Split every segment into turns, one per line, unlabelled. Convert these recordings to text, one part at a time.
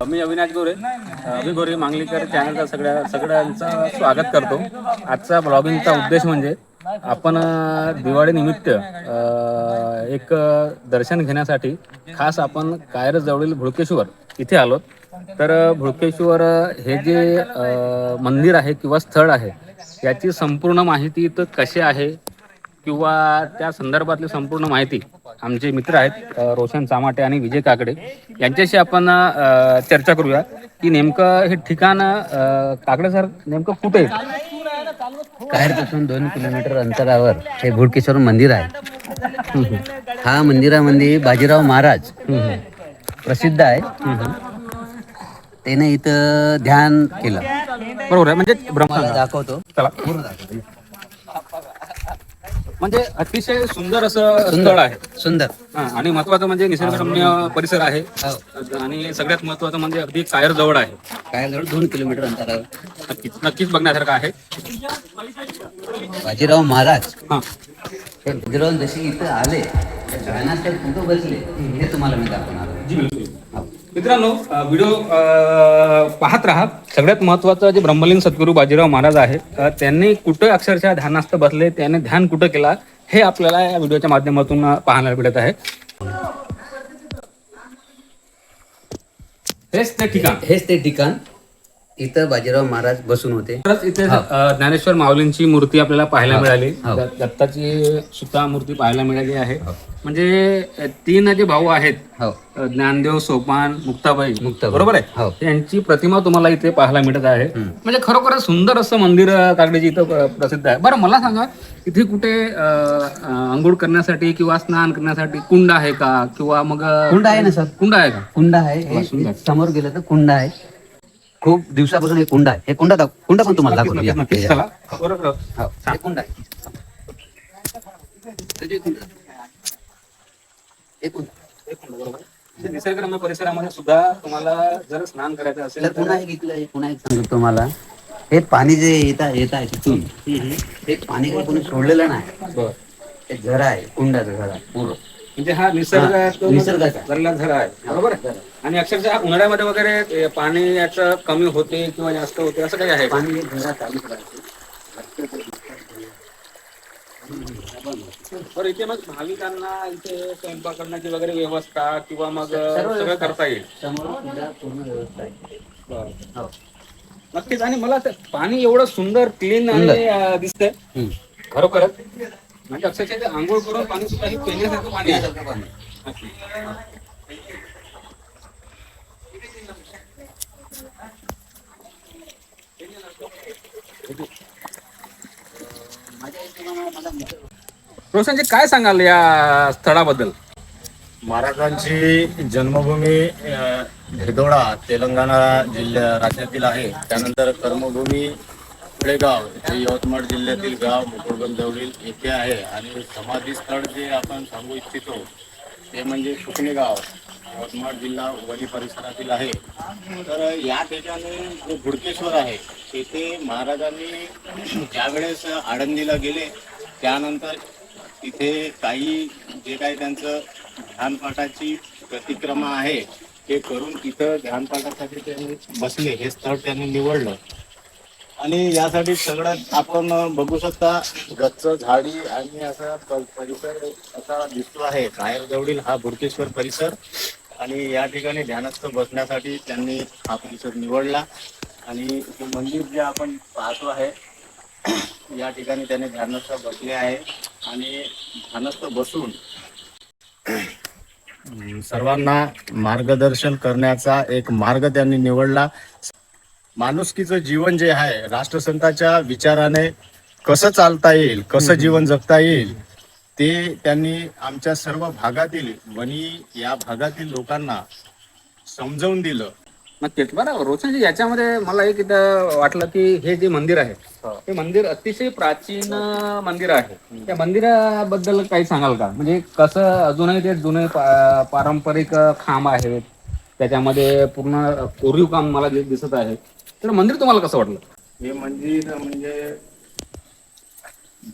मी अविनाश गोरे. अभि गोरे मांगलीकर चॅनलचा सगळ्या सगळ्यांचं स्वागत करतो. आजचा ब्लॉगिंगचा उद्देश म्हणजे आपण दिवाळीनिमित्त एक दर्शन घेण्यासाठी खास आपण कायर जवळील भुळकेश्वर इथे आलो. तर भुळकेश्वर हे जे मंदिर आहे किंवा स्थळ आहे याची संपूर्ण माहिती इथं कशी आहे किंवा त्या संदर्भातली संपूर्ण माहिती आमचे मित्र आहेत रोशन चामाटे आणि विजय काकडे. यांच्याशी आपण चर्चा करूया की नेमकं हे ठिकाण काकडे सर नेमकं कुठे आहे?
काहेरपासून दोन किलोमीटर अंतरावर हे भुडकेश्वर मंदिर आहे. हा मंदिरामध्ये बाजीराव महाराज प्रसिद्ध आहे. त्याने इथं ध्यान केलं.
बरोबर आहे म्हणजे
दाखवतो.
चला. म्हणजे अतिशय सुंदर असं स्थळ आहे.
सुंदर.
हा, आणि महत्वाचं म्हणजे निसर्गरम्य परिसर आहे. आणि सगळ्यात महत्वाचं म्हणजे अगदी कायर जवळ आहे.
काहेरजवळ दोन किलोमीटर अंतरावर.
नक्कीच नक्कीच बघण्यासारखं आहे.
बाजीराव महाराज.
हा.
हे बाजीराव जसे इथं आले कुठं बसले हे तुम्हाला मी दाखवणार.
मित्रांनो व्हिडिओ पाहत राहा. सगळ्यात महत्वाचं जे ब्रह्मलीन सद्गुरू बाजीराव महाराज आहेत त्यांनी कुठं अक्षरशः ध्यानास्त बसले त्याने ध्यान कुठं केला हे आपल्याला या व्हिडिओच्या माध्यमातून पाहायला मिळत आहे. हेच ते ठिकाण.
हेच ते ठिकाण. इथं बाजीराव महाराज बसून होते.
इथे अ, ज्ञानेश्वर माऊलींची मूर्ती आपल्याला पाहायला मिळाली.
हो.
द- दत्ताची सुद्धा मूर्ती पाहायला मिळाली आहे. म्हणजे अ, तीन जे भाऊ आहेत.
हो.
अ, ज्ञानदेव सोपान मुक्ताबाई.
मुक्ताबाई.
बरोबर आहे?
हो.
यांची प्रतिमा तुम्हाला इथे पाहायला मिळत आहे. म्हणजे खरोखर सुंदर असं मंदिर अ, कागडीची इथं प्रसिद्ध आहे. बरं मला सांगा इथे कुठे अ, अ, आंघोळ करण्यासाठी किंवा स्नान करण्यासाठी कुंड आहे का? किंवा मग अ,
कुंड आहे ना सर?
कुंड आहे का?
कुंड आहे. हे समोर गेलं तर कुंड आहे. खूप दिवसापासून हे कुंड आहे. हे कुंड दाख कुंड पण तुम्हाला दाखवतो. या.
नक्कीच. चला. बरोबर
हो, हे कुंड आहे. हे कुंड. हे कुंड.
म्हणजे निसर्गरम्य परिसरामध्ये सुद्धा तुम्हाला जर स्नान करायचं असेल
तर पुन्हा एक इथलं एक पुन्हा एक सांगतो तुम्हाला. हे पाणी जे येत आहे येत आहे तिथून हे पाणी काही कोणी सोडलेलं नाही.
बरं.
हे झरा आहे. कुंडाचं झरा पूर्ण.
म्हणजे हा निसर्ग
निसर्गाचा.
झरा आहे बरोबर? आणि अक्षरशः उन्हाळ्यामध्ये वगैरे पाणी याचं कमी होते किंवा जास्त होते असं काही आहे का?
पाणी
बरं इथे मग भाविकांना इथे स्वयंपाक करण्याची वगैरे व्यवस्था किंवा मग सगळं करता येईल
समोर कुंडा पूर्ण व्यवस्था आहे
बरं.
हो.
नक्कीच आणि मला ते पाणी एवढं सुंदर क्लीन आणि अं, दिसतंय
हम्म.
खरोखरच म्हणजे अक्षरशः ते आंघोळ करून पाणी सुद्धा हे पिण्यासारखं पाणी आहे
निसर्ग पाणी.
रोशनजी काय सांगाल या स्थळाबद्दल
महाराजांची जन्मभूमी अ, भेदोडा तेलंगणा जिल्ह्या राज्यातील आहे त्यानंतर कर्मभूमी पुळेगाव हे यवतमाळ जिल्ह्यातील गाव मुकुळबंदवडील येथे आहे. आणि समाधी स्थळ जे आपण सांगू इच्छितो ते म्हणजे सुकणे गाव यवतमाळ जिल्हा वणी परिसरातील आहे. तर या ठिकाणी जे बुडकेश्वर आहे तेथे महाराजांनी ज्यावेळेस आळंदीला गेले त्यानंतर तिथे काही जे काही त्यांचं ध्यानपाठाची प्रतिक्रमा आहे ते करून तिथं ध्यानपाठासाठी त्यांनी बसले. हे स्थळ त्यांनी निवडलं. आणि यासाठी सगळं आपण बघू शकता गच्च झाडी आणि असा प- परिसर असा दिसतो आहे. बाहेर जवळील हा बुडकेश्वर परिसर. आणि या ठिकाणी ध्यानस्थ बसण्यासाठी त्यांनी हा परिसर निवडला. आणि हे मंदिर जे आपण पाहतो आहे या ठिकाणी त्याने ध्यानस्थ बसले आहे. आणि ध्यानस्थ बसून सर्वांना मार्गदर्शन करण्याचा एक मार्ग त्यांनी निवडला. माणुसकीचं जीवन जे आहे राष्ट्रसंताच्या विचाराने कसं चालता येईल कसं जीवन जगता येईल ते त्यांनी आमच्या सर्व भागातील वणी या भागातील लोकांना समजावून दिलं.
नक्कीच बरं रोशनजी याच्यामध्ये मला एक इथं वाटलं की हे जे मंदिर आहे हे. मंदिर अतिशय प्राचीन मंदिर आहे. त्या मंदिराबद्दल काही सांगाल का? म्हणजे कसं अजूनही ते जुने पा- पारंपरिक खांब आहेत त्याच्यामध्ये पूर्ण कोरीव काम मला दिसत आहे तर मंदिर तुम्हाला कसं वाटलं?
हे मंदिर म्हणजे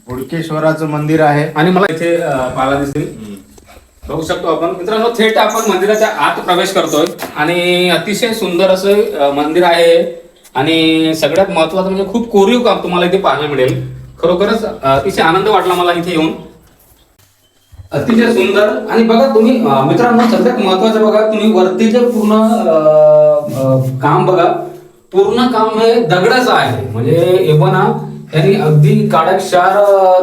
बुडकेश्वराचं मंदिर आहे.
आणि मला इथे अं, पाहायला दिसेल. बघू शकतो आपण. मित्रांनो थेट आपण मंदिराच्या आत प्रवेश करतोय. आणि अतिशय सुंदर असं अ, मंदिर आहे आणि सगळ्यात महत्वाचं म्हणजे खूप कोरीव काम तुम्हाला इथे पाहायला मिळेल. खरोखरच अ, अतिशय आनंद वाटला मला इथे येऊन. अतिशय सुंदर. आणि बघा तुम्ही अ, मित्रांनो सगळ्यात महत्वाचं बघा तुम्ही वरती जे पूर्ण अ, अ, काम बघा पूर्ण काम हे दगडच आहे. म्हणजे येवना त्यांनी अगदी काळाक्षार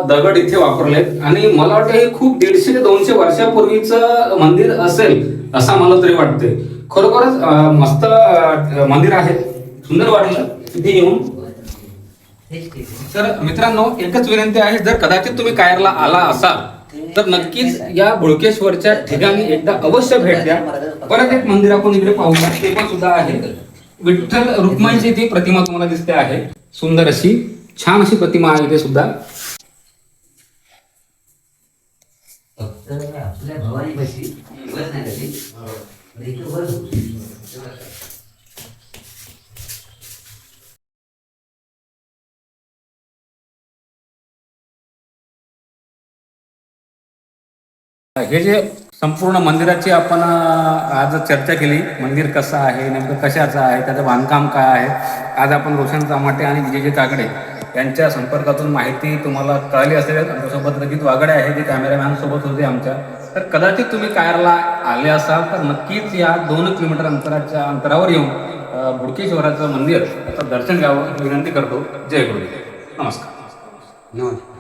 दगड इथे वापरलेत. आणि मला वाटतं हे खूप दीडशे ते दोनशे वर्षापूर्वीचं मंदिर असेल असं मला तरी वाटतंय. खरोखरच मस्त मंदिर आहे. सुंदर वाटलं. इथे येऊन. तर मित्रांनो एकच विनंती आहे जर कदाचित तुम्ही कायरला आला असाल तर नक्कीच या बुळकेश्वरच्या ठिकाणी एकदा अवश्य भेट द्या. परत एक मंदिर आपण इकडे पाहूया. ते पण सुद्धा आहे. विठ्ठल रुक्माईची ती प्रतिमा तुम्हाला दिसते आहे सुंदर अशी छान अशी प्रतिमा आहे इथे सुद्धा
ती? होती.
हे जे संपूर्ण मंदिराची आपण आज चर्चा केली. मंदिर कसं आहे नेमकं कशाचं आहे त्याचं बांधकाम काय आहे आज आपण रोशन चामाटे आणि विजयजी काकडे यांच्या संपर्कातून माहिती तुम्हाला कळली असेल. आमच्यासोबत रजित वागडे आहे जे कॅमेरामॅन सोबत होते आमच्या. तर कदाचित तुम्ही कायरला आले असाल तर नक्कीच या दोन किलोमीटर अंतराच्या अंतरावर येऊन बुडकेश्वराचं मंदिर दर्शन घ्यावं ही विनंती करतो. जय गुरु नमस्कार.
नमस्कार.